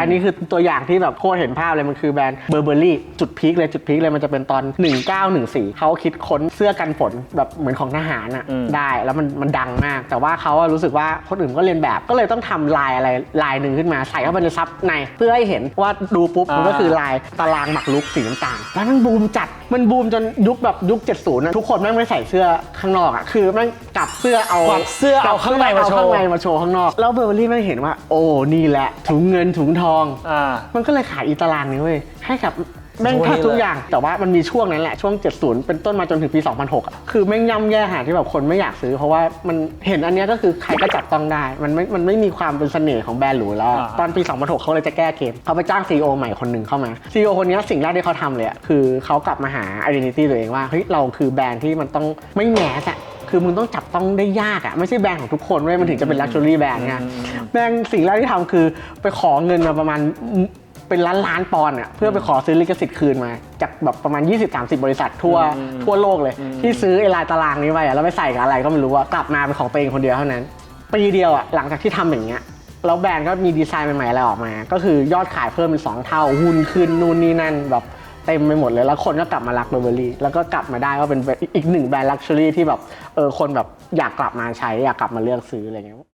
อันนี้คือตัวอย่างที่แบบโคตรเห็นภาพเลยมันคือแบรนด์เบอร์เบอรี่จุดพีคเลยจุดพีคเลยมันจะเป็นตอน 1914 เขาคิดค้นเสื้อกันฝนแบบเหมือนของทหารอะอืม ได้แล้วมันมันดังมาก แต่ว่าเขาอะรู้สึกว่าคนอื่นก็เรียนแบบก็เลยต้องทำลายอะไรลายหนึ่งขึ้นมาใส่เข้าไปในซับในเพื่อให้เห็นว่าดูปุ๊บมันก็คือลายตารางหมักลุกสีน้ำตาลแล้วมันบูมจัดมันบูมจนยุคแบบยุค 70นะทุกคนแม่งไม่ใส่เสื้อข้างนอกอะคือแม่งกลับเสื้อเอา กวักเสื้อเอาข้างในมาโชว์ เอข้างในมาโชว์ข้างนอก แล้วเบอร์เบอรี่แม่งเห็นว่า โอ้ นี่แหละ ถุงเงินถุงทอง อ่า มันก็เลยขายอีตารางนี้เว้ยให้กับ แม่งโชว์แทบนี่ทุกเลยอย่าง แต่ว่ามันมีช่วงนั้นแหละ ช่วง 70 เป็นต้นมาจนถึงปี 2006อะคือแม่งย่ำแย่หาที่แบบคนไม่อยากซื้อ เพราะว่ามันเห็นอันเนี้ยก็คือใครก็จับต้องได้ มันไม่มันไม่มีความเป็นเสน่ห์ของแบรนด์หรูแล้วอะตอนปี 2006เขาเลยจะแก้เกมเขาไปจ้าง CEO ใหม่คนหนึ่งเข้ามา CEO คนเนี้ยสิ่งแรกที่เขาทำเลยอะคือเขากลับมาหา identity ตัวเองว่าเฮ้ยเราคือแบรนด์ที่มันต้องไม่แหนสอะคือมึงต้องจับต้องได้ยากอะไม่ใช่แบรนด์ของทุกคนเว้ยมันถึงจะเป็น luxury แบรนด์ไง แม่งสิ่งแรกที่ทำคือไปขอเงินมาประมาณ เป็นล้านล้านปอนด์อะเพื่อไปขอซื้อลิขสิทธิ์คืนมา จากแบบประมาณ 20-30 บริษัททั่วทั่วโลกเลย ที่ซื้อไอ้ลายตารางนี้ไปอะแล้วไปใส่กับอะไรก็ไม่รู้ว่ากลับมาเป็นของตัวเองคนเดียวเท่านั้นปีเดียวอะหลังจากที่ทำอย่างเงี้ยแล้วแบรนด์ก็มีดีไซน์ใหม่ๆอะไรออกมา ก็คือยอดขายเพิ่มเป็นสองเท่าหุ้นขึ้นนู่นนี่นั่นแบบเต็มไปหมดเลย แล้วคนก็กลับมารักเบอร์เบอรี่แล้วก็กลับมาได้ว่าเป็นอีกหนึ่งแบรนด์ลักชัวรี่ที่แบบเออคนแบบอยากกลับมาใช้อยากกลับมาเลือกซื้ออะไรเงี้ย